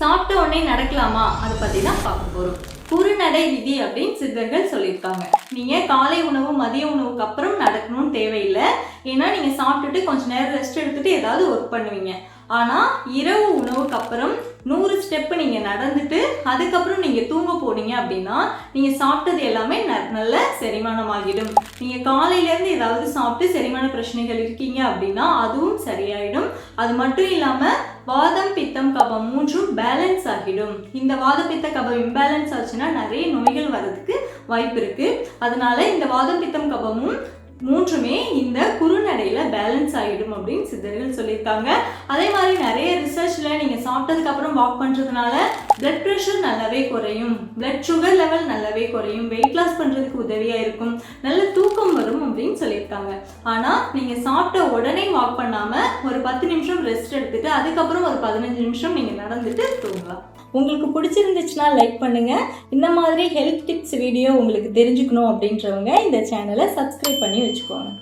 சாப்பிட்ட உடனே நடக்கலாமா? அதை பற்றி தான் பார்க்க போகிறோம் குறுநடை விதி அப்படின்னு சித்தர்கள் சொல்லியிருக்காங்க. நீங்கள் காலை உணவு மதிய உணவுக்கு அப்புறம் நடக்கணும்னு தேவையில்லை. ஏன்னா நீங்கள் சாப்பிட்டுட்டு கொஞ்ச நேரம் ரெஸ்ட் எடுத்துட்டு ஏதாவது ஒர்க் பண்ணுவீங்க. ஆனால் இரவு உணவுக்கு அப்புறம் நூறு ஸ்டெப்பு நீங்கள் நடந்துட்டு அதுக்கப்புறம் நீங்கள் தூங்க போனீங்க அப்படின்னா நீங்கள் சாப்பிட்டது எல்லாமே ந நல்ல செரிமானமாகிடும். நீங்கள் காலையிலேருந்து ஏதாவது சாப்பிட்டு செரிமான பிரச்சனைகள் இருக்கீங்க அப்படின்னா அதுவும் சரியாயிடும். அது மட்டும் இல்லாமல் வாதம் பித்தம் கபம் மூன்றும் பேலன்ஸ் ஆகிடும். இந்த வாதம் பித்த கபம் இம்பேலன்ஸ் ஆச்சுன்னா நிறைய நோய்கள் வர்றதுக்கு வாய்ப்பு இருக்கு. அதனால இந்த வாதம் பித்தம் கபமும் மூன்றுமே இந்த குறுநடையில பேலன்ஸ் ஆகிடும் அப்படின்னு சித்தர்கள் சொல்லியிருக்காங்க. அதே மாதிரி நிறைய ரிசர்ச்ல நீங்க சாப்பிட்டதுக்கு அப்புறம் வாக் பண்றதுனால பிளட் ப்ரெஷர் நல்லாவே குறையும். பிளட் சுகர் லெவல் நல்லாவே குறையும். வெயிட் லாஸ் பண்றதுக்கு உதவியா இருக்கும். நல்ல சொல்லியிருக்காங்க ஆனால் நீங்கள் சாப்பிட்ட உடனே வாக் பண்ணாமல் ஒரு பத்து நிமிஷம் ரெஸ்ட் எடுத்துட்டு அதுக்கப்புறம் ஒரு பதினஞ்சு நிமிஷம் நீங்கள் நடந்துட்டு தூங்கலாம். உங்களுக்கு பிடிச்சிருந்துச்சுன்னா லைக் பண்ணுங்க. இந்த மாதிரி ஹெல்த் டிப்ஸ் வீடியோ உங்களுக்கு தெரிஞ்சுக்கணும் அப்படின்றவங்க இந்த சேனலை சப்ஸ்கிரைப் பண்ணி வச்சுக்கோங்க.